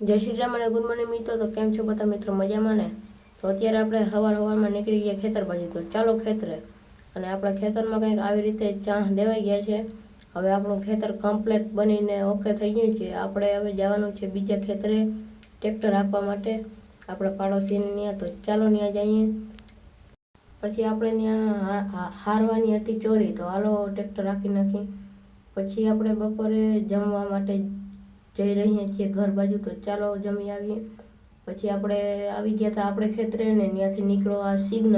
જય શ્રી રામ અને good morning મિત્રો. તો કેમ છો બધા મિત્રો? મજામાં ને? તો અત્યારે આપણે હવાર હવારમાં નીકળી ગયા ખેતર બાજુ તો ચાલો ખેતરે. અને આપણા ખેતરમાં કંઈક આવી રીતે ચાંસ દેવાઈ ગયા છે. હવે આપણું ખેતર કમ્પ્લેટ બનીને ઓકે થઈ ગયું છે. આપણે હવે જવાનું છે બીજા ખેતરે ટ્રેક્ટર આપવા માટે. આપણે પાડોશીને ત્યાં. તો ચાલો ત્યાં જઈએ. પછી આપણે ત્યાં હારવાની હતી ચોરી. તો હાલો ટ્રેક્ટર રાખી નાખી. પછી આપણે બપોરે જમવા માટે જઈ રહ્યા છીએ ઘર બાજુ તો ચાલો જમી આવીએ. પછી આપણે આવી ગયા હતા આપણે ખેતરે ને ત્યાંથી નીકળો આ સિગ્ન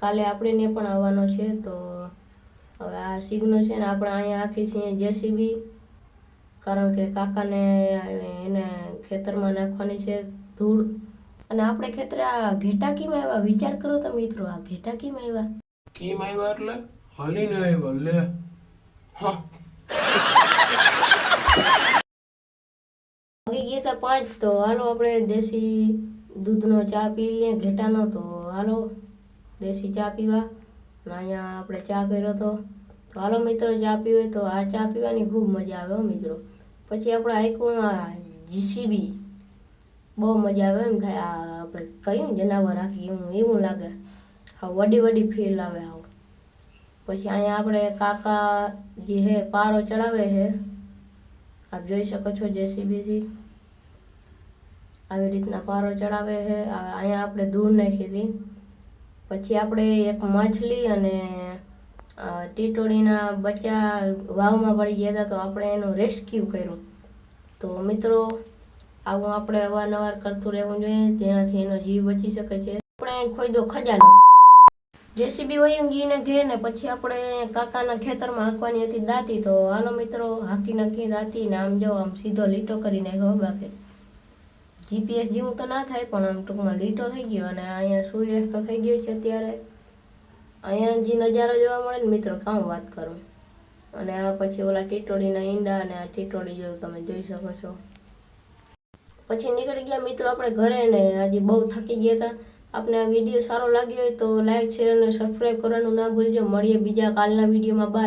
કાલે આપણે ને પણ આવવાનો છે તો હવે આ સિગ્નો છે ને આપણે અહીંયા આખી છીએ જેસીબી. કારણ કે કાકાને એને ખેતરમાં નાખવાની છે ધૂળ. અને આપણે ખેતરે આ ઘેટા કેમ આવ્યા? વિચાર કરો તમે મિત્રો, આ ઘેટા કેમ આવ્યા? કેમ આવ્યા એટલે? હાલીને આવ્યા, લે. હા. વાગી ગયા હતા પાંચ, તો હાલો આપણે દેશી દૂધનો ચા પી લઈએ, ઘેટાનો. તો હાલો, દેશી ચા પીવા. અને અહીંયા આપણે ચા કર્યો હતો તો હાલો મિત્રો, ચા પીવે તો આ ચા પીવાની ખૂબ મજા આવે હો મિત્રો. પછી આપણે આઈકું જીસીબી બહુ મજા આવે એમ થાય. આ આપણે કયું જનાવર રાખી એવું એવું લાગે. હા વડી વડી ફીલ આવે હાવ પછી અહીંયા આપણે કાકા જે હે, પારો ચડાવે છે આપ જોઈ શકો છો જેસીબીથી. આવી રીતના પારો ચડાવે છે. અહીંયા આપણે દૂર નાખી હતી. પછી આપણે એક માછલી અને ટીટોળીના બચ્ચા વાવમાં પડી ગયા હતા તો આપણે એનું રેસ્ક્યુ કર્યું. તો મિત્રો, આવું આપણે અવારનવાર કરતું રહેવું જોઈએ, જેનાથી એનો જીવ બચી શકે છે. આપણે ખોઈ દો ખજાનો. જેસીબી વયું ગઈને ઘેર ને પછી આપણે કાકાના ખેતરમાં હાંકવાની હતી દાંતી. તો હાલો મિત્રો હાંકી નાખી દાંતી ને આમ જો આમ સીધો લીટો કરી નાખ્યો બાકી જીપીએસ જેવું તો ના થાય, પણ આમ ટૂંકમાં લીટો થઈ ગયો અને અહીંયા સૂર્યાસ્ત થઈ ગયો છે અત્યારે. અહીંયા જે નજારો જોવા મળે ને મિત્રો કામ વાત કરું? અને આ પછી ઓલા ટીટોળીના ઈંડા અને આ ટીટોડી જો તમે જોઈ શકો છો. પછી નીકળી ગયા મિત્રો આપણે ઘરે ને આજે બહુ થકી ગયા હતા. આપને આ વીડિયો સારો લાગ્યો હોય તો લાઈક, શેર અને સબસ્ક્રાઈબ કરવાનું ના ભૂલજો. મળીએ બીજા કાલના વિડીયોમાં. બાય